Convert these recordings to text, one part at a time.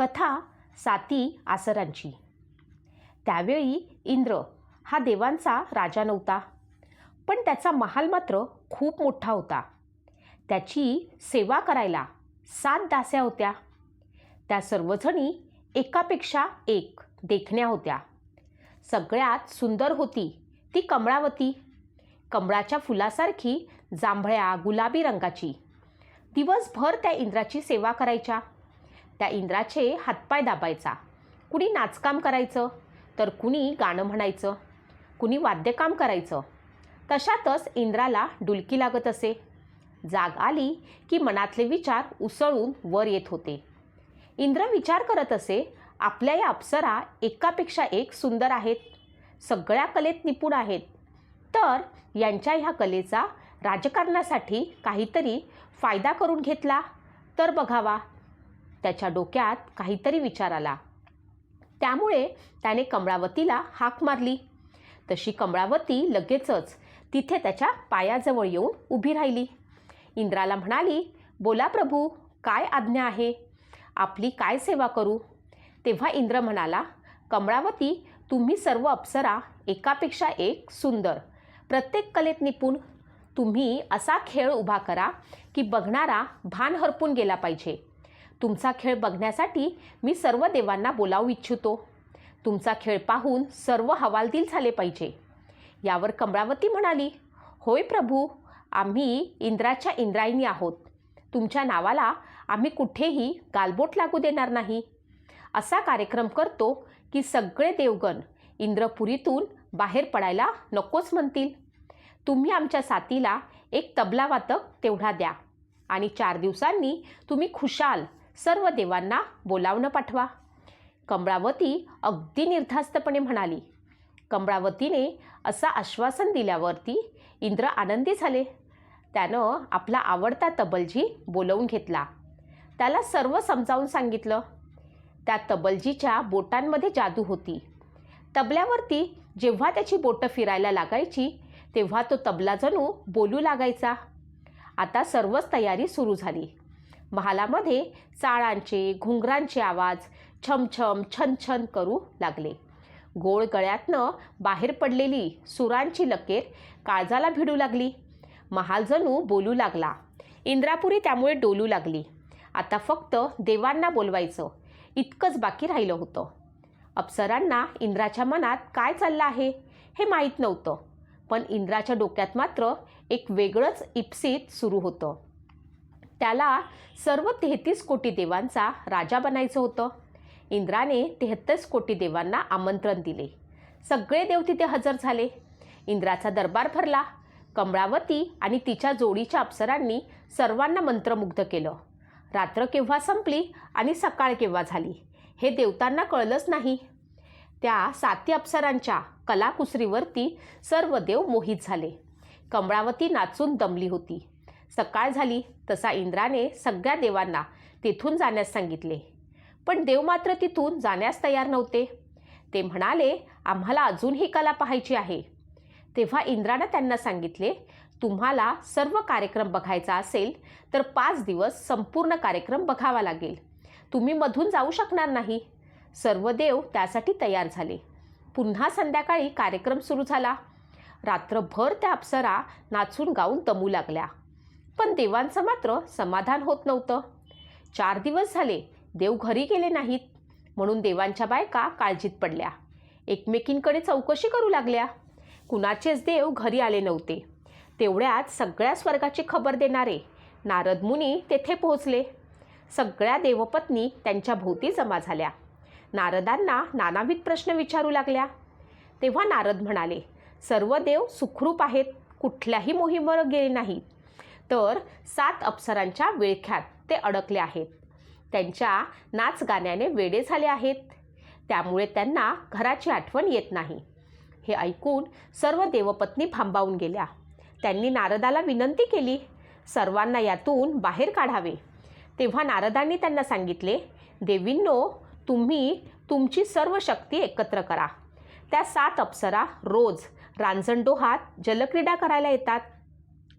कथा साती आसरांची. त्यावेळी इंद्र हा देवांचा राजा नव्हता पण त्याचा महाल मात्र खूप मोठा होता. त्याची सेवा करायला सात दास्या होत्या. त्या सर्वजणी एकापेक्षा एक देखण्या होत्या. सगळ्यात सुंदर होती ती कमळावती. कमळाच्या फुलासारखी जांभळ्या गुलाबी रंगाची. दिवसभर त्या इंद्राची सेवा करायच्या. त्या इंद्राचे हातपाय दाबायचा. कुणी नाचकाम करायचं? तर कुणी गाणं म्हणायचं? कुणी वाद्यकाम करायचं? तशातच इंद्राला डुलकी लागत असे. जाग आली की मनातले विचार उसळून वर येत होते. इंद्र विचार करत असे आपल्या या अप्सरा एकापेक्षा एक सुंदर आहेत. सगळ्या कलेत निपुण आहेत. तर यांच्या ह्या कलेचा राजकारणासाठी काहीतरी फायदा करून घेतला. तर बघावा. त्याच्या डोक्यात काहीतरी विचार आला. त्यामुळे त्याने कमळावतीला हाक मारली. तशी कमळावती लगेचच तिथे त्याच्या पायाजवळ येऊन उभी राहिली. इंद्राला म्हणाली बोला प्रभू काय आज्ञा आहे? आपली काय सेवा करू? तेव्हा इंद्र म्हणाला कमळावती तुम्ही सर्व अप्सरा एकापेक्षा एक सुंदर. प्रत्येक कलेत निपुण. तुम्ही असा खेळ उभा करा की बघणारा भान हरपून गेला पाहिजे. तुमचा खेळ बघण्यासाठी मी सर्व देवांना बोलावू इच्छितो. तुमचा खेळ पाहून सर्व हवालदिल झाले पाहिजे. यावर कमळावती म्हणाली होय प्रभू आम्ही इंद्राच्या इंद्रायणी आहोत. तुमच्या नावाला आम्ही कुठेही गालबोट लागू देणार नाही. असा कार्यक्रम करतो की सगळे देवगण इंद्रपुरीतून बाहेर पडायला नकोच म्हणतील. तुम्ही आमच्या साथीला एक तबला वातक तेवढा द्या आणि चार दिवसांनी तुम्ही खुशाल सर्व देवांना बोलावणं पाठवा. कमळावती अगदी निर्धास्तपणे म्हणाली. कमळावतीने असं आश्वासन दिल्यावरती इंद्र आनंदी झाले. त्यानं आपला आवडता तबलजी बोलवून घेतला. त्याला सर्व समजावून सांगितलं. त्या तबलजीच्या बोटांमध्ये जादू होती. तबल्यावरती जेव्हा त्याची बोटं फिरायला लागायची तेव्हा तो तबला जणू बोलू लागायचा. आता सर्वच तयारी सुरू झाली. महालामध्ये चाळांचे घुंगरांचे आवाज छमछम छन छन करू लागले. गोळ गळ्यातनं बाहेर पडलेली सुरांची लकेर काळजाला भिडू लागली. महाल जणू बोलू लागला. इंद्रापुरी त्यामुळे डोलू लागली. आता फक्त देवांना बोलवायचं. इतकंच बाकी राहिलं होतं. अप्सरांना इंद्राच्या मनात काय चाललं आहे हे माहीत नव्हतं. पण इंद्राच्या डोक्यात मात्र एक वेगळंच इप्सित सुरू होतं. त्याला सर्व तेहतीस कोटी देवांचा राजा बनायचं होतं. इंद्राने तेहत्तीस कोटी देवांना आमंत्रण दिले. सगळे देव तिथे हजर झाले. इंद्राचा दरबार भरला. कमळावती आणि तिच्या जोडीच्या अप्सरांनी सर्वांना मंत्रमुग्ध केलं. रात्र केव्हा संपली आणि सकाळ केव्हा झाली हे देवतांना कळलंच नाही. त्या साती अप्सरांच्या कलाकुसरीवरती सर्व देव मोहित झाले. कमळावती नाचून दमली होती. सकाळ झाली. तसा इंद्राने सगळ्या देवांना तिथून जाण्यास सांगितले. पण देव मात्र तिथून जाण्यास तयार नव्हते. ते म्हणाले आम्हाला अजून ही कला पाहायची आहे. तेव्हा इंद्रानं त्यांना सांगितले तुम्हाला सर्व कार्यक्रम बघायचा असेल तर पाच दिवस संपूर्ण कार्यक्रम बघावा लागेल. तुम्ही मधून जाऊ शकणार नाही. सर्व देव त्यासाठी तयार झाले. पुन्हा संध्याकाळी कार्यक्रम सुरू झाला. रात्रभर त्या अप्सरा नाचून गाऊन दमू लागल्या. पण देवांचं मात्र समाधान होत नव्हतं. चार दिवस झाले देव घरी गेले नाहीत. म्हणून देवांच्या बायका काळजीत पडल्या. एकमेकींकडे चौकशी करू लागल्या. कुणाचेच देव घरी आले नव्हते. तेवढ्यात सगळ्या स्वर्गाची खबर देणारे नारद मुनी तेथे पोहोचले. सगळ्या देवपत्नी त्यांच्या भोवती जमा झाल्या. नारदांना नानाविध प्रश्न विचारू लागल्या. तेव्हा नारद म्हणाले सर्व देव सुखरूप आहेत. कुठल्याही मोहिमेवर गेले नाहीत. तर सात अप्सरांच्या विळख्यात ते अडकले आहेत. त्यांच्या नाच गाण्याने वेडे झाले आहेत. त्यामुळे त्यांना घराची आठवण येत नाही. हे ऐकून सर्व देवपत्नी भांबावून गेल्या. त्यांनी नारदाला विनंती केली सर्वांना यातून बाहेर काढावे. तेव्हा नारदांनी त्यांना सांगितले देवींनो तुम्ही तुमची सर्व शक्ती एकत्र करा. त्या सात अप्सरा रोज रांजणडोहात जलक्रीडा करायला येतात.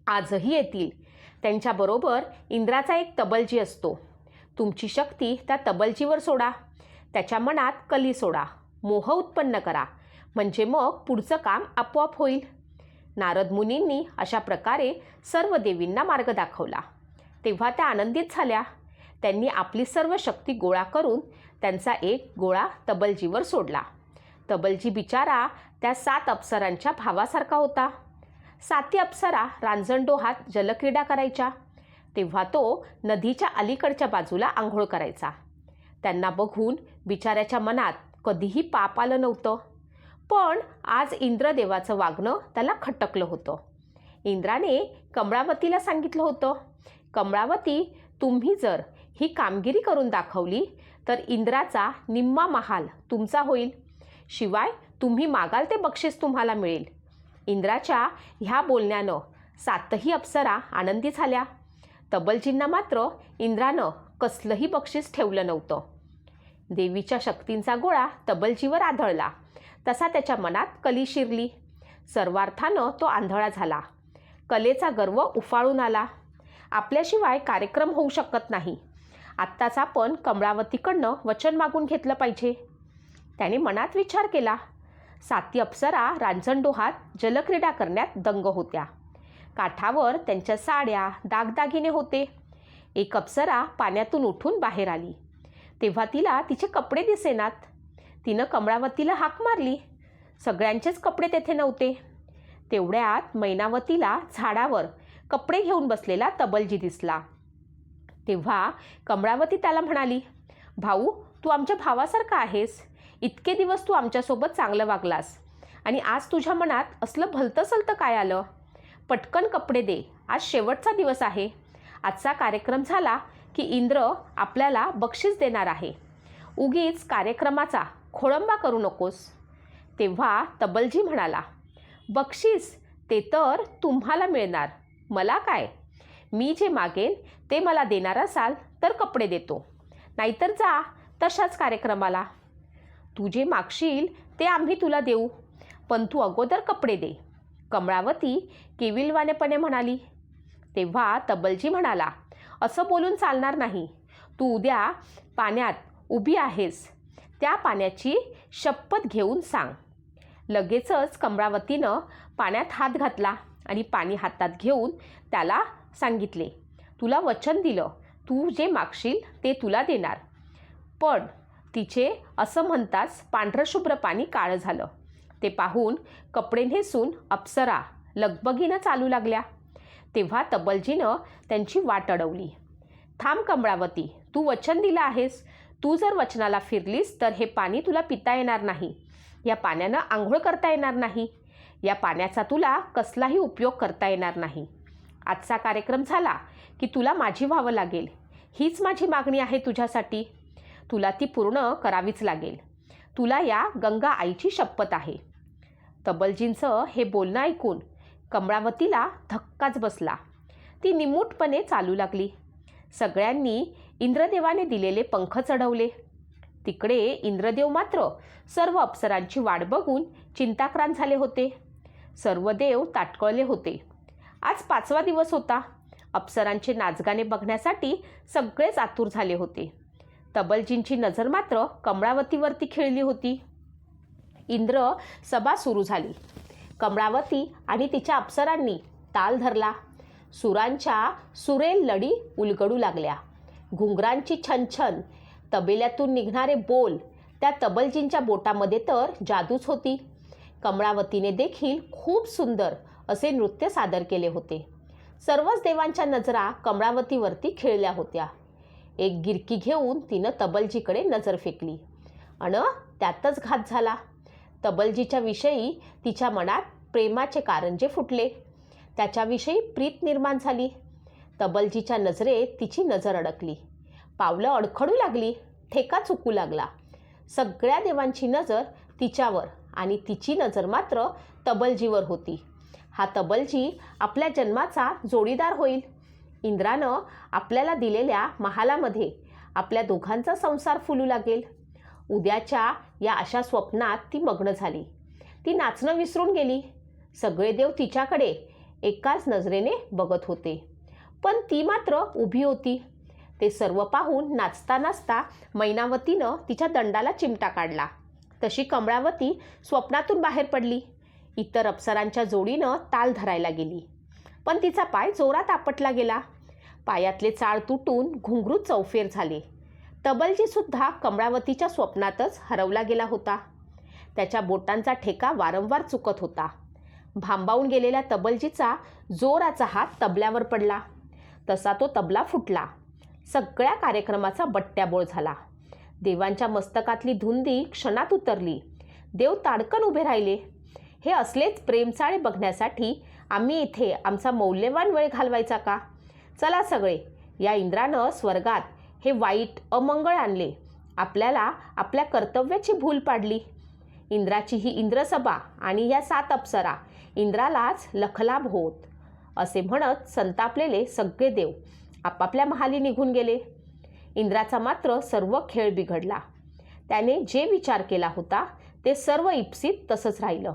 आजही येतील. त्यांच्याबरोबर इंद्राचा एक तबलजी असतो. तुमची शक्ती त्या तबलजीवर सोडा. त्याच्या मनात कली सोडा. मोह उत्पन्न करा. म्हणजे मग पुढचं काम आपोआप होईल. नारद मुनींनी अशा प्रकारे सर्व देवींना मार्ग दाखवला. तेव्हा त्या आनंदित झाल्या. त्यांनी आपली सर्व शक्ती गोळा करून त्यांचा एक गोळा तबलजीवर सोडला. तबलजी बिचारा त्या सात अप्सरांच्या भावासारखा होता. साती अप्सरा रांजणडोहात जलक्रीडा करायच्या. तेव्हा तो नदीच्या अलीकडच्या बाजूला आंघोळ करायचा. त्यांना बघून बिचाऱ्याच्या मनात कधीही पाप आलं नव्हतं. पण आज इंद्रदेवाचं वागणं त्याला खटकलं होतं. इंद्राने कमळावतीला सांगितलं होतं कमळावती तुम्ही जर ही कामगिरी करून दाखवली तर इंद्राचा निम्मा महाल तुमचा होईल. शिवाय तुम्ही मागाल ते बक्षीस तुम्हाला मिळेल. इंद्राच्या ह्या बोलण्यानं सातही अप्सरा आनंदी झाल्या. तबलजींना मात्र इंद्रानं कसलंही बक्षीस ठेवलं नव्हतं. देवीच्या शक्तींचा गोळा तबलजीवर आढळला तसा त्याच्या मनात कली शिरली. सर्वार्थानं तो आंधळा झाला. कलेचा गर्व उफाळून आला. आपल्याशिवाय कार्यक्रम होऊ शकत नाही. आत्ताच आपण कमळावतीकडनं वचन मागून घेतलं पाहिजे. त्याने मनात विचार केला. साती अप्सरा रांजणडोहात जलक्रीडा करण्यात दंग होत्या. काठावर त्यांच्या साड्या दागदागिने होते. एक अप्सरा पाण्यातून उठून बाहेर आली. तेव्हा तिला तिचे कपडे दिसेनात. तिनं कमळावतीला हाक मारली. सगळ्यांचेच कपडे तेथे नव्हते. तेवढ्यात मैनावतीला झाडावर कपडे घेऊन बसलेला तबलजी दिसला. तेव्हा कमळावती त्याला म्हणाली भाऊ तू आमच्या भावासारखा आहेस. इतके दिवस तू आमच्यासोबत चांगलं वागलास. आणि आज तुझ्या मनात असलं भलतं सलतं काय आलं? पटकन कपडे दे. आज शेवटचा दिवस आहे. आजचा कार्यक्रम झाला की इंद्र आपल्याला बक्षीस देणार आहे. उगीच कार्यक्रमाचा खोळंबा करू नकोस. तेव्हा तबलजी म्हणाला बक्षीस ते तर तुम्हाला मिळणार. मला काय? मी जे मागेन ते मला देणार असाल तर कपडे देतो. नाहीतर जा तशाच कार्यक्रमाला. तू जे मागशील ते आम्ही तुला देऊ पण तू अगोदर कपडे दे. कमळावती केविलवानेपणे म्हणाली. तेव्हा तबलजी म्हणाला असं बोलून चालणार नाही. तू उद्या पाण्यात उभी आहेस. त्या पाण्याची शपथ घेऊन सांग. लगेचच कमळावतीनं पाण्यात हात घातला आणि पाणी हातात घेऊन त्याला सांगितले तुला वचन दिलं. तू जे मागशील ते तुला देणार. पण तिचे असं म्हणताच पांढरशुभ्र पाणी काळं झालं. ते पाहून कपडे नेसून अप्सरा लगबगीनं चालू लागल्या. तेव्हा तबलजीनं त्यांची वाट अडवली. थांब कमळावती तू वचन दिलं आहेस. तू जर वचनाला फिरलीस तर हे पाणी तुला पिता येणार नाही. या पाण्यानं आंघोळ करता येणार नाही. या पाण्याचा तुला कसलाही उपयोग करता येणार नाही. आजचा कार्यक्रम झाला की तुला माझी व्हावं लागेल. हीच माझी मागणी आहे तुझ्यासाठी. तुला ती पूर्ण करावीच लागेल. तुला या गंगा आईची शपथ आहे. तबलजींचं हे बोलणं ऐकून कमळावतीला धक्काच बसला. ती निमूटपणे चालू लागली. सगळ्यांनी इंद्रदेवाने दिलेले पंख चढवले. तिकडे इंद्रदेव मात्र सर्व अप्सरांची वाट बघून चिंताक्रांत झाले होते. सर्व देव ताटकळले होते. आज पाचवा दिवस होता. अप्सरांचे नाचगाणे बघण्यासाठी सगळेच आतुर झाले होते. तबलजींची नजर मात्र कमळावतीवरती खेळली होती. इंद्र सभा सुरू झाली. कमळावती आणि तिच्या अप्सरांनी ताल धरला. सुरांच्या सुरेल लढी उलगडू लागल्या. घुंगरांची छनछन तबेल्यातून निघणारे बोल त्या तबलजींच्या बोटामध्ये तर जादूच होती. कमळावतीने देखील खूप सुंदर असे नृत्य सादर केले होते. सर्वच देवांच्या नजरा कमळावतीवरती खेळल्या होत्या. एक गिरकी घेऊन तिनं तबलजीकडे नजर फेकली. अन त्यातच घात झाला. तबलजीच्या विषयी तिच्या मनात प्रेमाचे कारंजे फुटले. त्याच्याविषयी प्रीत निर्माण झाली. तबलजीच्या नजरेत तिची नजर अडकली. पावलं अडखडू लागली. ठेका चुकू लागला. सगळ्या देवांची नजर तिच्यावर आणि तिची नजर मात्र तबलजीवर होती. हा तबलजी आपल्या जन्माचा जोडीदार होईल. इंद्रानं आपल्याला दिलेल्या महालामध्ये आपल्या दोघांचा संसार फुलू लागेल. उद्याच्या या अशा स्वप्नात ती मग्न झाली. ती नाचणं विसरून गेली. सगळे देव तिच्याकडे एकाच नजरेने बघत होते. पण ती मात्र उभी होती. ते सर्व पाहून नाचता नाचता मैनावतीनं तिच्या दंडाला चिमटा काढला. तशी कमळावती स्वप्नातून बाहेर पडली. इतर अप्सरांच्या जोडीनं ताल धरायला गेली. पण तिचा पाय जोरात आपटला गेला. पायातले चाळ तुटून घुंगरू चौफेर झाले. तबलजी सुद्धा कमळावतीच्या स्वप्नातच हरवला गेला होता. त्याच्या बोटांचा ठेका वारंवार चुकत होता. भांबावून गेलेल्या तबलजीचा जोराचा हात तबल्यावर पडला. तसा तो तबला फुटला. सगळ्या कार्यक्रमाचा बट्ट्याबोळ झाला. देवांच्या मस्तकातली धुंदी क्षणात उतरली. देव ताडकन उभे राहिले. हे असलेच प्रेमचाळे बघण्यासाठी आम्ही इथे आमचा मौल्यवान वेळ घालवायचा का? चला सगळे या इंद्रानं स्वर्गात हे वाईट अमंगळ आणले. आपल्याला आपल्या कर्तव्याची भूल पाडली. इंद्राची ही इंद्रसभा आणि या सात अप्सरा इंद्रालाच लखलाभ होत. असे म्हणत संतापलेले सगळे देव आपापल्या महाली निघून गेले. इंद्राचा मात्र सर्व खेळ बिघडला. त्याने जे विचार केला होता ते सर्व इप्सित तसंच राहिलं.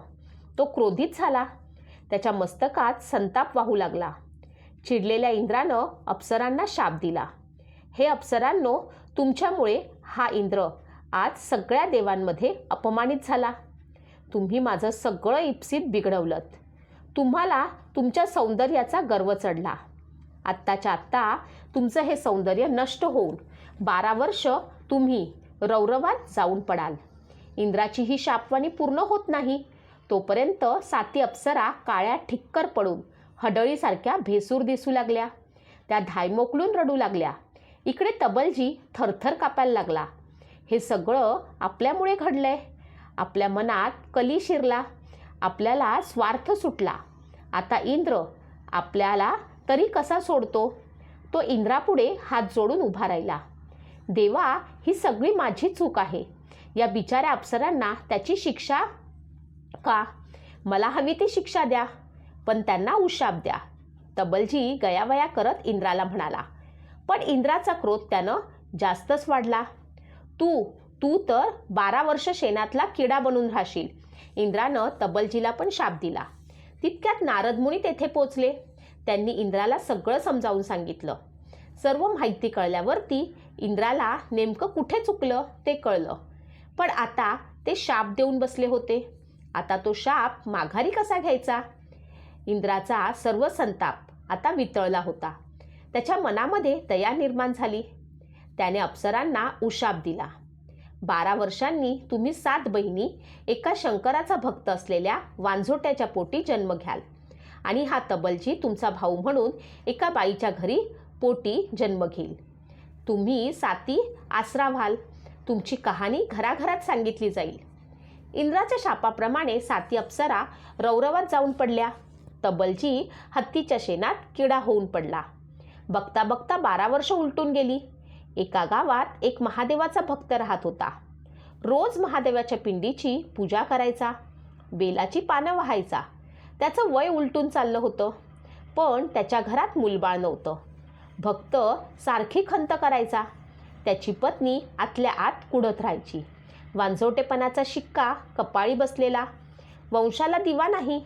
तो क्रोधित झाला. त्याच्या मस्तकात संताप वाहू लागला. चिडलेल्या इंद्रानं अप्सरांना शाप दिला. हे अप्सरांनो तुमच्यामुळे हा इंद्र आज सगळ्या देवांमध्ये अपमानित झाला. तुम्ही माझं सगळं इप्सित बिघडवलं तुम्हाला तुमच्या सौंदर्याचा गर्व चढला. आत्ताच्या आत्ता तुमचं हे सौंदर्य नष्ट होऊन बारा वर्ष तुम्ही रौरवात जाऊन पडाल. इंद्राची ही शापवाणी पूर्ण होत नाही. तोपर्यंत साती अप्सरा काळ्या ठिक्कर पडून हडळीसारख्या भेसूर दिसू लागल्या. त्या धायमोकलून रडू लागल्या. इकडे तबलजी थरथर कापायला लागला. हे सगळं आपल्यामुळे घडलंय. आपल्या मनात कली शिरला. आपल्याला स्वार्थ सुटला. आता इंद्र आपल्याला तरी कसा सोडतो? तो इंद्रापुढे हात जोडून उभा राहिला. देवा ही सगळी माझी चूक आहे. या बिचाऱ्या अप्सरांना त्याची शिक्षा का? मला हवी ती शिक्षा द्या. पण त्यांना उशाप द्या. तबलजी गयावया करत इंद्राला म्हणाला पण इंद्राचा क्रोध त्यानं जास्तच वाढला. तू तू तर बारा वर्ष शेणातला किडा बनून राहशील. इंद्रानं तबलजीला पण शाप दिला. तितक्यात नारदमुनी तेथे पोचले. त्यांनी इंद्राला सगळं समजावून सांगितलं. सर्व माहिती कळल्यावरती इंद्राला नेमकं कुठे चुकलं ते कळलं. पण आता ते शाप देऊन बसले होते. आता तो शाप माघारी कसा घ्यायचा? इंद्राचा सर्व संताप आता वितळला होता. त्याच्या मनामध्ये दया निर्माण झाली. त्याने अप्सरांना उशाप दिला. बारा वर्षांनी तुम्ही सात बहिणी एका शंकराचा भक्त असलेल्या वांझोट्याच्या पोटी जन्म घ्याल. आणि हा तबलजी तुमचा भाऊ म्हणून एका बाईच्या घरी पोटी जन्म घेईल. तुम्ही साती आसरा व्हाल तुमची कहाणी घराघरात सांगितली जाईल. इंद्राच्या शापाप्रमाणे साती अप्सरा रौरवात जाऊन पडल्या. तबलजी हत्तीच्या शेणात किडा होऊन पडला. बघता बघता बारा वर्ष उलटून गेली. एका गावात एक महादेवाचा भक्त राहत होता. रोज महादेवाच्या पिंडीची पूजा करायचा बेलाची पानं व्हायचा. त्याचं वय उलटून चाललं होतं. पण त्याच्या घरात मुलबाळ नव्हतं. भक्त सारखी खंत करायचा. त्याची पत्नी आतल्या आत कुडत राहायची. वांजवटेपणाचा शिक्का कपाळी बसलेला. वंशाला दिवा नाही.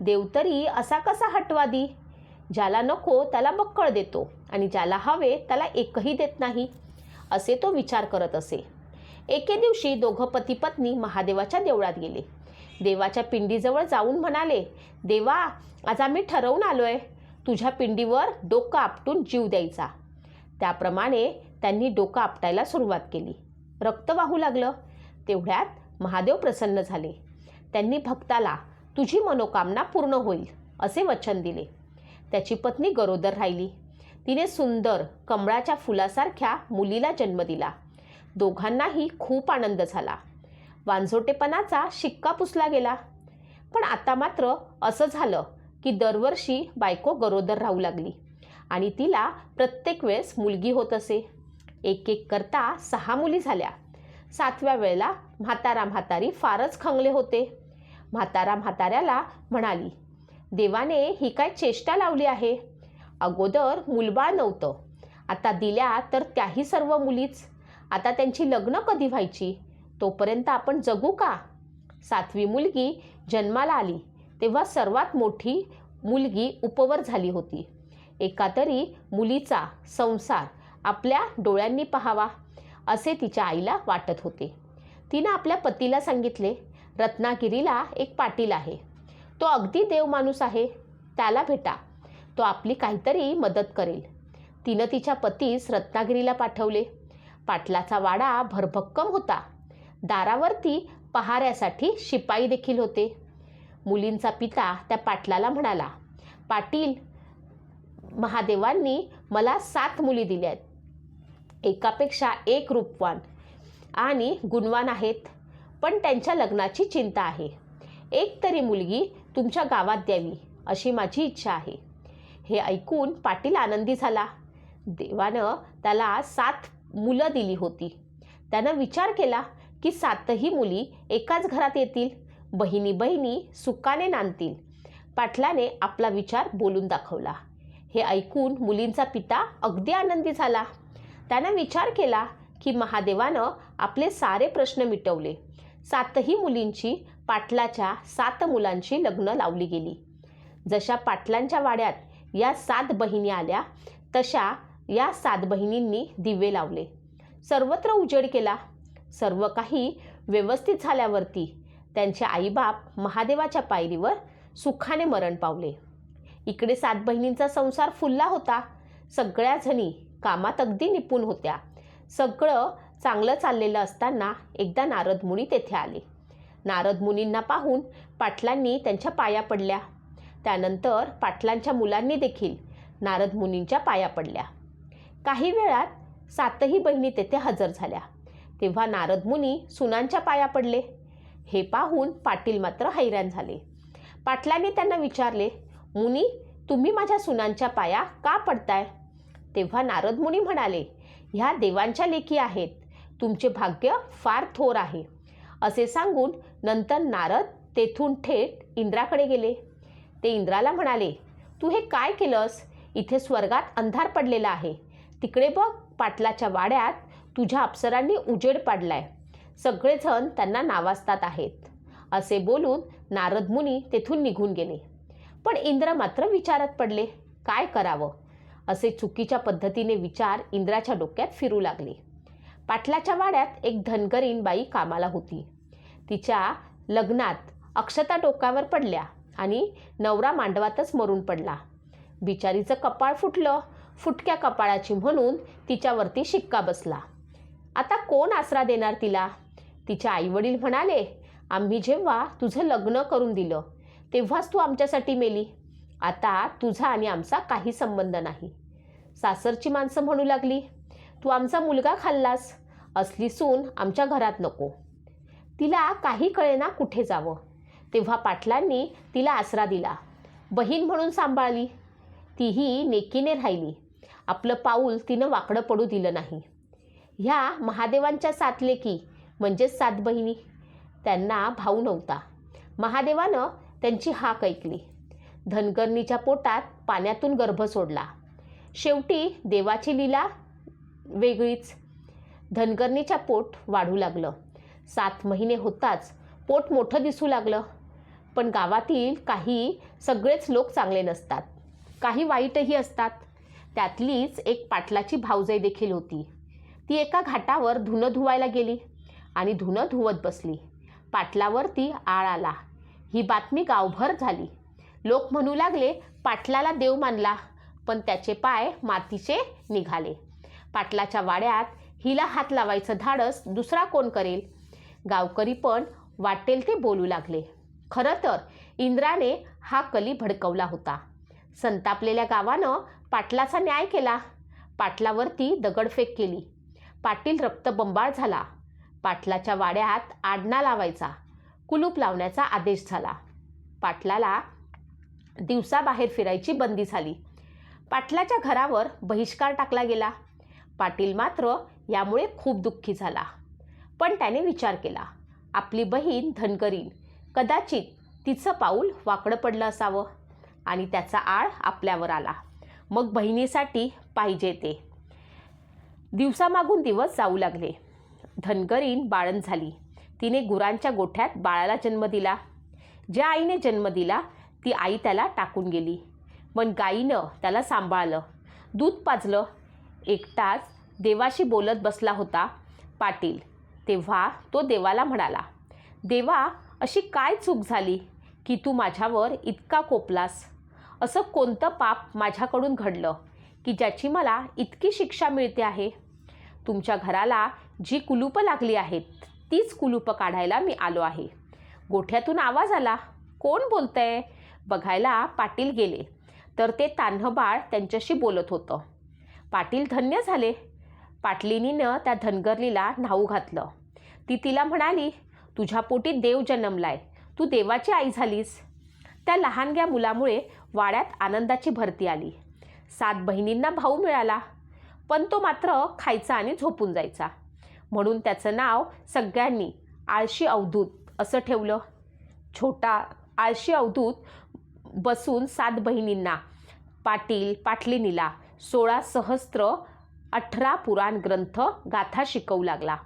देव तरी असा कसा हटवादी ज्याला नको त्याला बक्कळ देतो आणि ज्याला हवे त्याला एकही देत नाही असे तो विचार करत असे. एके दिवशी दोघं पती पत्नी महादेवाच्या देवळात गेले. देवाच्या पिंडीजवळ जाऊन म्हणाले देवा आज आम्ही ठरवून आलो आहे तुझ्या पिंडीवर डोकं आपटून जीव द्यायचा. त्याप्रमाणे त्यांनी डोकं आपटायला सुरुवात केली. रक्त वाहू लागलं. तेवढ्यात महादेव प्रसन्न झाले. त्यांनी भक्ताला तुझी मनोकामना पूर्ण होईल असे वचन दिले. त्याची पत्नी गरोदर राहिली. तिने सुंदर कमळाच्या फुलासारख्या मुलीला जन्म दिला. दोघांनाही खूप आनंद झाला. वांझोटेपणाचा शिक्का पुसला गेला. पण आता मात्र असं झालं की दरवर्षी बायको गरोदर राहू लागली आणि तिला प्रत्येक वेळेस मुलगी होत असे. एक एक करता सहा मुली झाल्या. सातव्या वेळेला म्हातारा म्हातारी फारच खंगले होते. म्हातारा म्हाताऱ्याला म्हणाली देवाने ही काय चेष्टा लावली आहे? अगोदर मुलबाळ नव्हतं आता दिल्या तर त्याही सर्व मुलीच. आता त्यांची लग्न कधी व्हायची? तोपर्यंत आपण जगू का? सातवी मुलगी जन्माला आली तेव्हा सर्वात मोठी मुलगी उपवर झाली होती. एका तरी मुलीचा संसार आपल्या डोळ्यांनी पाहावा असे तिच्या आईला वाटत होते. तिनं आपल्या पतीला सांगितले रत्नागिरीला एक पाटील आहे. तो अगदी देव माणूस आहे. त्याला भेटा. तो आपली काहीतरी मदत करेल. तिनं तिच्या पतीस रत्नागिरीला पाठवले. पाटलाचा वाडा भरभक्कम होता. दारावरती पहाऱ्यासाठी शिपाई देखील होते. मुलींचा पिता त्या पाटलाला म्हणाला पाटील महादेवांनी मला सात मुली दिल्या आहेत एकापेक्षा एक रूपवान आणि गुणवान आहेत. पण त्यांच्या लग्नाची चिंता आहे. एक तरी मुलगी तुमच्या गावात द्यावी अशी माझी इच्छा आहे. हे ऐकून पाटील आनंदी झाला. देवानं त्याला सात मुलं दिली होती. त्यानं विचार केला की सातही मुली एकाच घरात येतील बहिणी बहिणी सुखाने नांदतील. पाटलाने आपला विचार बोलून दाखवला. हे ऐकून मुलींचा पिता अगदी आनंदी झाला. त्यानं विचार केला की महादेवानं आपले सारे प्रश्न मिटवले. सातही मुलींची पाटलाच्या सात मुलांची लग्न लावली गेली. जशा पाटलांच्या वाड्यात या सात बहिणी आल्या तशा या सात बहिणींनी दिवे लावले. सर्वत्र उजेड केला. सर्व काही व्यवस्थित झाल्यावरती त्यांचे आईबाप महादेवाच्या पायरीवर सुखाने मरण पावले. इकडे सात बहिणींचा संसार फुलला होता. सगळ्या जणी कामात अगदी निपुण होत्या. सगळं चांगलं चाललेलं असताना एकदा नारद मुनी तेथे आले. नारद मुनींना पाहून पाटलांनी त्यांच्या पाया पडल्या. त्यानंतर पाटलांच्या मुलांनी देखील नारद मुनींच्या पाया पडल्या. काही वेळात सातही बहिणी तेथे हजर झाल्या. तेव्हा नारद मुनी सुनांच्या पाया पडले. हे पाहून पाटील मात्र हैराण झाले. पाटलांनी त्यांना विचारले मुनी तुम्ही माझ्या सुनांच्या पाया का पडताय? तेव्हा नारद मुनी म्हणाले ह्या देवांच्या लेखी आहेत. तुमचे भाग्य फार थोर आहे. असे सांगून नंतर नारद तेथून थेट इंद्राकडे गेले. ते इंद्राला म्हणाले तू हे काय केलंस? इथे स्वर्गात अंधार पडलेला आहे. तिकडे बघ पाटलाच्या वाड्यात तुझ्या अप्सरांनी उजेड पाडलाय. सगळेजण त्यांना नावाजतात आहेत. असे बोलून नारद मुनी तेथून निघून गेले. पण इंद्र मात्र विचारात पडले काय करावं? असे चुकीच्या पद्धतीने विचार इंद्राच्या डोक्यात फिरू लागले. पाटलाच्या वाड्यात एक धनगरीन बाई कामाला होती. तिच्या लग्नात अक्षता डोक्यावर पडल्या आणि नवरा मांडवातच मरून पडला. बिचारीचं कपाळ फुटलं फुटक्या कपाळाची म्हणून तिच्यावरती शिक्का बसला. आता कोण आसरा देणार तिला? तिच्या आईवडील म्हणाले आम्ही जेव्हा तुझं लग्न करून दिलं तेव्हाच तू आमच्यासाठी मेली. आता तुझा आणि आमचा काही संबंध नाही. सासरची माणसं म्हणू लागली तू आमचा मुलगा खाल्लास. असली सून आमच्या घरात नको. तिला काही कळेना कुठे जावं. तेव्हा पाटलांनी तिला आसरा दिला. बहीण म्हणून सांभाळली. तीही नेकीने राहिली. आपलं पाऊल तिनं वाकडं पडू दिलं नाही. ह्या महादेवांच्या सातलेकी म्हणजेच सात बहिणी. त्यांना भाऊ नव्हता. महादेवानं त्यांची हाक ऐकली. धनगरणीच्या पोटात पाण्यातून गर्भ सोडला. शेवटी देवाची लीला वेगळीच. धनगरणीच्या पोट वाढू लागलं. सात महिने होताच पोट मोठं दिसू लागलं. पण गावातील काही सगळेच लोक चांगले नसतात. काही वाईटही असतात. त्यातलीच एक पाटलाची भावजई देखील होती. ती एका घाटावर धुणं धुवायला गेली आणि धुणं धुवत बसली. पाटलावरती आळ आला. ही बातमी गावभर झाली. लोक म्हणू लागले पाटलाला देव मानला पण त्याचे पाय मातीचे निघाले. पाटलाच्या वाड्यात हिला हात लावायचं धाडस दुसरा कोण करेल? गावकरी पण वाटेल ते बोलू लागले. खरं तर इंद्राने हा कली भडकवला होता. संतापलेल्या गावानं पाटलाचा न्याय केला. पाटलावरती दगडफेक केली. पाटील रक्तबंबाळ झाला. पाटलाच्या वाड्यात आडना लावायचा. कुलूप लावण्याचा आदेश झाला. पाटलाला दिवसाबाहेर फिरायची बंदी झाली. पाटलाच्या घरावर बहिष्कार टाकला गेला. पाटील मात्र यामुळे खूप दुःखी झाला. पण त्याने विचार केला आपली बहीण धनकरीन. कदाचित तिचं पाऊल वाकडं पडलं असावं आणि त्याचा आळ आपल्यावर आला. मग बहिणीसाठी पाहिजे ते. दिवसामागून दिवस जाऊ लागले. धनगरीन बाळण झाली. तिने गुरांच्या गोठ्यात बाळाला जन्म दिला. ज्या आईने जन्म दिला ती आई त्याला टाकून गेली. पण गाईनं त्याला सांभाळलं. दूध पाजलं. एकटाच देवाशी बोलत बसला होता पाटील. तेव्हा तो देवाला म्हणाला देवा अशी काय चूक झाली की तू माझ्यावर इतका कोपलास? असं कोणतं पाप माझ्याकडून घडलं की ज्याची मला इतकी शिक्षा मिळते आहे? तुमच्या घराला जी कुलूपं लागली आहेत तीच कुलूपं काढायला मी आलो आहे. गोठ्यातून आवाज आला कोण बोलतंय? बघायला पाटील गेले. तर ते तान्हबाळ त्यांच्याशी बोलत होतं. पाटील धन्य झाले. पाटलिनीनं त्या धनगरलीला न्हाऊ घातलं. ती तिला म्हणाली तुझ्या पोटी देव जन्मलाय. तू देवाची आई झालीस. त्या लहानग्या मुलामुळे वाड्यात आनंदाची भरती आली. सात बहिणींना भाऊ मिळाला पण तो मात्र खायचा आणि झोपून जायचा. म्हणून त्याचं नाव सगळ्यांनी आळशी अवधूत असं ठेवलं. छोटा आळशी अवधूत बसून सात बहिणींना पाटील पाटलिनीला सोळा सहस्त्र अठरा पुराण ग्रंथ गाथा शिकवू लागला.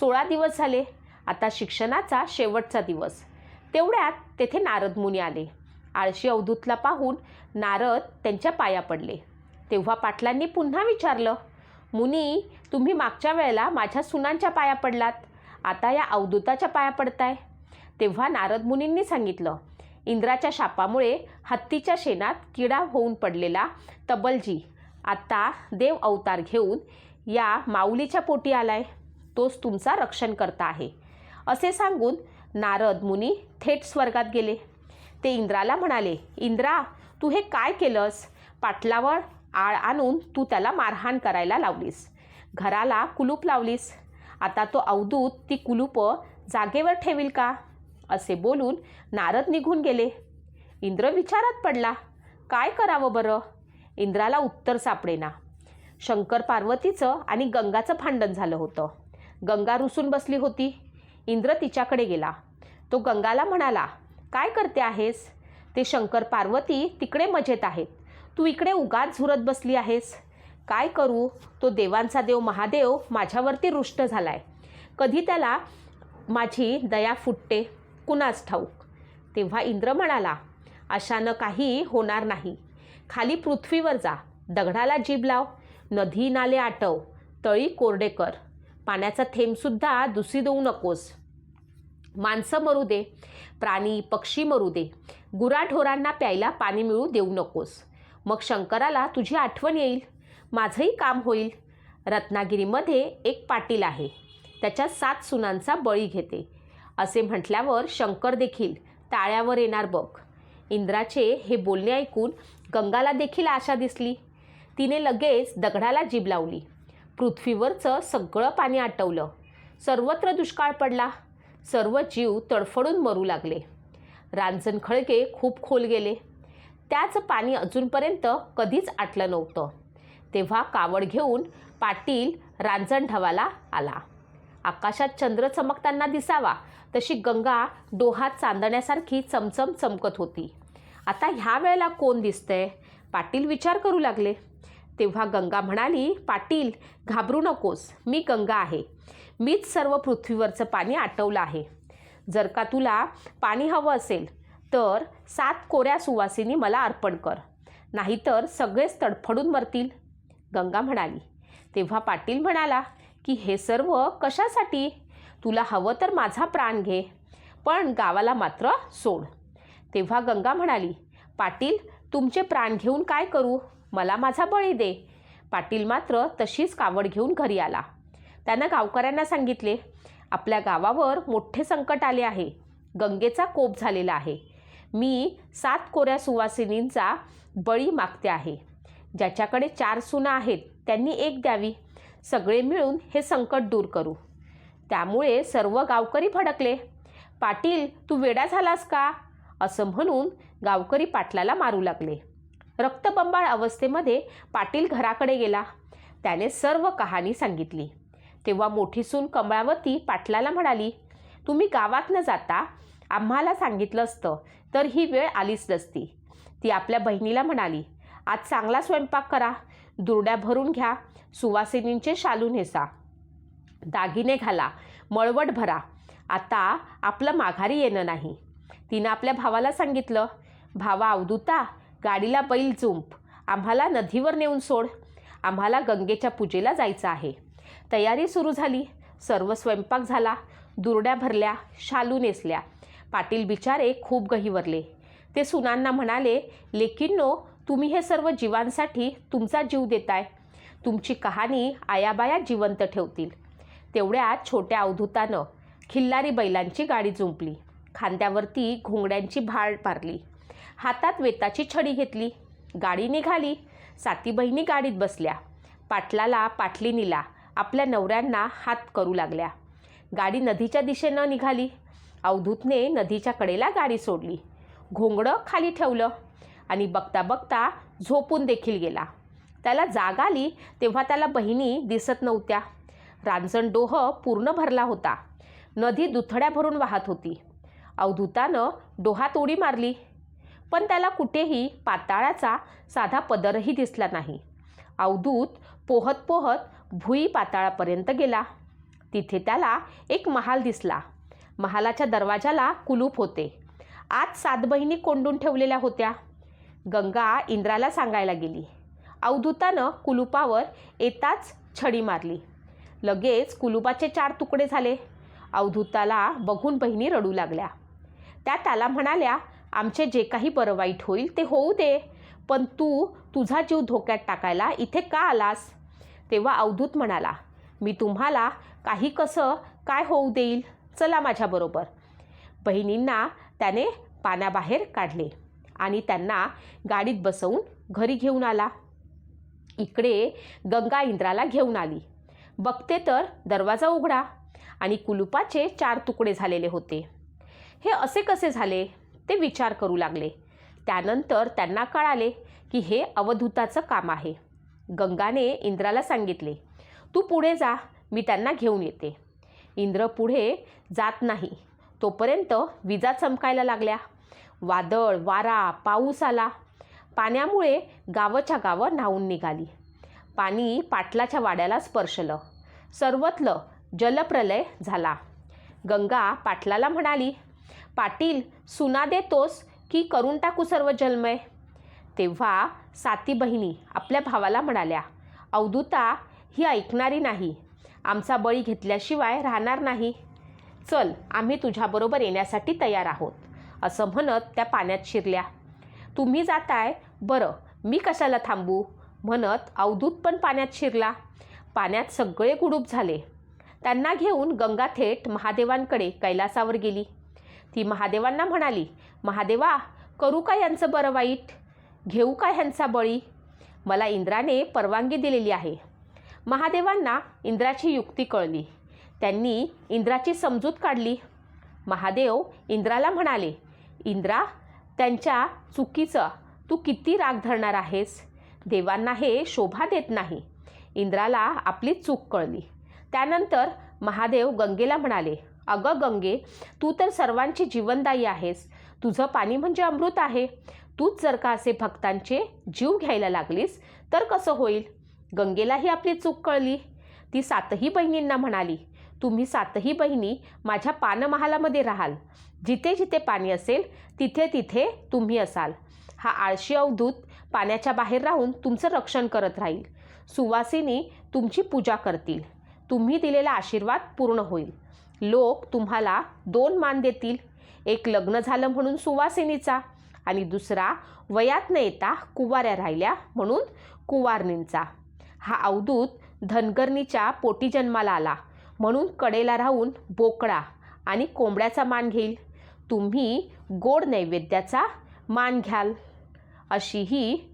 सोळा दिवस झाले. आता शिक्षणाचा शेवटचा दिवस. तेवढ्यात तेथे नारद मुनी आले. आळशी अवधूतला पाहून नारद त्यांच्या पाया पडले. तेव्हा पाटलांनी पुन्हा विचारलं मुनी तुम्ही मागच्या वेळेला माझ्या सुनांच्या पाया पडलात. आता या अवधूताच्या पाया पडताय. तेव्हा नारद मुनींनी सांगितलं इंद्राच्या शापामुळे हत्तीच्या शेणात किडा होऊन पडलेला तबलजी आता देव अवतार घेऊन या माऊलीच्या पोटी आलाय. तोच तुमचा रक्षण करता आहे. असे सांगून नारद मुनी थेट स्वर्गात गेले. ते इंद्राला म्हणाले इंद्रा तू हे काय केलंस? पाटलावर आळ आणून तू त्याला मारहाण करायला लावलीस. घराला कुलूप लावलीस. आता तो अवधूत ती कुलूपं जागेवर ठेवील का? असे बोलून नारद निघून गेले. इंद्र विचारात पडला काय करावं बरं? इंद्राला उत्तर सापडेना. शंकर पार्वतीचं आणि गंगाचं भांडण झालं होतं. गंगा रुसून बसली होती. इंद्र तिच्याकडे गेला. तो गंगाला म्हणाला काय करते आहेस? ते शंकर पार्वती तिकडे मजेत आहेत. तू इकडे उगाच झुरत बसली आहेस. काय करू? तो देवांचा देव महादेव माझ्यावरती रुष्ट झालाय. कधी त्याला माझी दया फुटते? कुणास ठाऊक? तेव्हा इंद्र म्हणाला अशानं काही होणार नाही. खाली पृथ्वीवर जा. दगडाला जीभ लाव. नदी नाले आटव. तळी कोरडे कर पाण्याचा थेंबसुद्धा दुसी देऊ नकोस. माणसं मरू दे. प्राणी पक्षी मरू दे. गुराढोरांना प्यायला पाणी मिळू देऊ नकोस. मग शंकराला तुझी आठवण येईल. माझंही काम होईल. रत्नागिरीमध्ये एक पाटील आहे. त्याच्या सात सुनांचा बळी घेते. असे म्हटल्यावर शंकर देखील टाळ्यावर येणार बघ. इंद्राचे हे बोलणे ऐकून गंगाला देखील आशा दिसली. तिने लगेच दगडाला जीभ लावली. पृथ्वीवरचं सगळं पाणी आटवलं. सर्वत्र दुष्काळ पडला. सर्व जीव तडफडून मरू लागले. रांजण खळगे खूप खोल गेले. त्याचं पाणी अजूनपर्यंत कधीच आटलं नव्हतं. तेव्हा कावड घेऊन पाटील रांजण ढवाला आला. आकाशात चंद्र चमकताना दिसावा तशी गंगा डोहात चांदण्यासारखी चमचम चमकत होती. आता ह्या वेळेला कोण दिसतंय? पाटील विचार करू लागले. तेव्हा गंगा म्हणाली पाटील घाबरू नकोस मी गंगा आहे. मीच सर्व पृथ्वीवरचं पाणी आटवलं आहे. जर का तुला पाणी हवं असेल तर सात कोऱ्या सुवासिनी मला अर्पण कर. नाहीतर सगळेच तडफडून मरतील. गंगा म्हणाली. तेव्हा पाटील म्हणाला की हे सर्व कशासाठी? तुला हवं तर माझा प्राण घे पण गावाला मात्र सोड. तेव्हा गंगा म्हणाली पाटील तुमचे प्राण घेऊन काय करू? मला माझा बळी दे. पाटील मात्र तशीच कावड घेऊन घरी आला. त्यानं गावकऱ्यांना सांगितले आपल्या गावावर मोठे संकट आले आहे. गंगेचा कोप झालेला आहे. मी सात कोऱ्या सुवासिनींचा बळी मागते आहे. ज्याच्याकडे चार सुना आहेत त्यांनी एक द्यावी. सगळे मिळून हे संकट दूर करू. त्यामुळे सर्व गावकरी भडकले पाटील तू वेडा झालास का? असं म्हणून गावकरी पाटलाला मारू लागले. रक्तबंबाळ अवस्थेमध्ये पाटील घराकडे गेला. त्याने सर्व कहाणी सांगितली. तेव्हा मोठी सून कमळावती पाटलाला म्हणाली तुम्ही गावात न जाता आम्हाला सांगितलं असतं तर ही वेळ आलीच नसती. ती आपल्या बहिणीला म्हणाली आज चांगला स्वयंपाक करा. दुरड्या भरून घ्या. सुवासिनींचे शालू नेसा. दागिने घाला मळवट भरा. आता आपलं माघारी येणं नाही. तिनं आपल्या भावाला सांगितलं भावा अवधूता गाडीला बैल जुंप. आम्हाला नदीवर नेऊन सोड. आम्हाला गंगेच्या पूजेला जायचं आहे. तयारी सुरू झाली. सर्व स्वयंपाक झाला. दुरड्या भरल्या शालू नेसल्या. पाटील बिचारे खूप गहिवरले. ते सुनांना म्हणाले लेकिन्नो तुम्ही हे सर्व जीवांसाठी तुमचा जीव देताय. तुमची कहाणी आयाबाया जिवंत ठेवतील. तेवढ्यात छोट्या अवधूतानं खिल्लारी बैलांची गाडी जुंपली. खांद्यावरती घोंगड्यांची भाळ पारली. हातात वेताची छडी घेतली. गाडी निघाली. साती बहिणी गाडीत बसल्या. पाटलाला पाटलीनीला आपल्या नवऱ्यांना हात करू लागल्या. गाडी नदीच्या दिशेनं निघाली. अवधूतने नदीच्या कडेला गाडी सोडली. घोंगडं खाली ठेवलं आणि बघता बघता झोपून देखील गेला. त्याला जाग आली तेव्हा त्याला बहिणी दिसत नव्हत्या. रांजण डोह पूर्ण भरला होता. नदी दुथड्या भरून वाहत होती. अवधूतानं डोहात उडी मारली. पण त्याला कुठेही पाताळाचा साधा पदरही दिसला नाही. अवधूत पोहत पोहत भुई पाताळापर्यंत गेला. तिथे त्याला एक महाल दिसला. महालाच्या दरवाजाला कुलूप होते. आत सात बहिणी कोंडून ठेवलेल्या होत्या. गंगा इंद्राला सांगायला गेली. अवधूतानं कुलुपावर येताच छडी मारली. लगेच कुलुपाचे चार तुकडे झाले. अवधूताला बघून बहिणी रडू लागल्या. त्या त्याला म्हणाल्या आमचे जे काही बरं वाईट होईल ते होऊ दे पण तू तुझा जीव धोक्यात टाकायला इथे का आलास? तेव्हा अवधूत म्हणाला मी तुम्हाला काही कसं काय होऊ देईल? चला माझ्याबरोबर बहिणींना त्याने पाण्याबाहेर काढले आणि त्यांना गाडीत बसवून घरी घेऊन आला. इकडे गंगा इंद्राला घेऊन आली. बघते तर दरवाजा उघडा. आणि कुलुपाचे चार तुकडे झालेले होते. हे असे कसे झाले? ते विचार करू लागले. त्यानंतर त्यांना कळाले की हे अवधूताचं काम आहे. गंगाने इंद्राला सांगितले तू पुढे जा मी त्यांना घेऊन येते. इंद्र पुढे जात नाही. तोपर्यंत विजा चमकायला लागल्या. वादळ वारा पाऊस आला. पाण्यामुळे गावच्या गावं न्हावून निघाली. पाणी पाटलाच्या वाड्याला स्पर्शलं. सर्वतलं जलप्रलय झाला. गंगा पाटलाला म्हणाली पाटील सुना देतोस की करून टाकू सर्व जन्मय तेव्हा साती बहिणी आपल्या भावाला म्हणाल्या अवधूता ही ऐकणारी नाही. आमचा बळी घेतल्याशिवाय राहणार नाही. चल आम्ही तुझ्याबरोबर येण्यासाठी तयार आहोत. असं म्हणत त्या पाण्यात शिरल्या. तुम्ही जाताय? बरं मी कशाला थांबू? म्हणत अवधूत पण पाण्यात शिरला. पाण्यात सगळे गुडूप झाले. त्यांना घेऊन गंगा थेट महादेवांकडे कैलासावर गेली. ती महादेवांना म्हणाली महादेवा करू का यांचं बरं वाईट? घेऊ का ह्यांचा बळी? मला इंद्राने परवानगी दिलेली आहे. महादेवांना इंद्राची युक्ती कळली. त्यांनी इंद्राची समजूत काढली. महादेव इंद्राला म्हणाले इंद्रा त्यांच्या चुकीचं तू किती राग धरणार आहेस? देवांना हे शोभा देत नाही. इंद्राला आपली चूक कळली. त्यानंतर महादेव गंगेला म्हणाले अगं गंगे तू तर सर्वांची जीवनदायी आहेस. तुझं पाणी म्हणजे अमृत आहे. तूच जर का असे भक्तांचे जीव घ्यायला लागलीस तर कसं होईल? गंगेलाही आपली चूक कळली. ती सातही बहिणींना म्हणाली तुम्ही सातही बहिणी माझ्या पानमहालामध्ये राहाल. जिथे जिथे पाणी असेल तिथे तिथे तुम्ही असाल. हा आळशी अवधूत पाण्याच्या बाहेर राहून तुमचं रक्षण करत राहील. सुवासिनी तुमची पूजा करतील. तुम्ही दिलेला आशीर्वाद पूर्ण होईल. लोक तुम्हाला दोन मान देतील. एक लग्न झालं म्हणून सुवासिनीचा आणि दुसरा वयात न येता कुवाऱ्या राहिल्या म्हणून कुवारणींचा. हा अवधूत धनगरणीच्या पोटी जन्माला आला म्हणून कडेला राहून बोकडा आणि कोंबड्याचा मान घेईल. तुम्ही गोड नैवेद्याचा मान घ्याल. अशी ही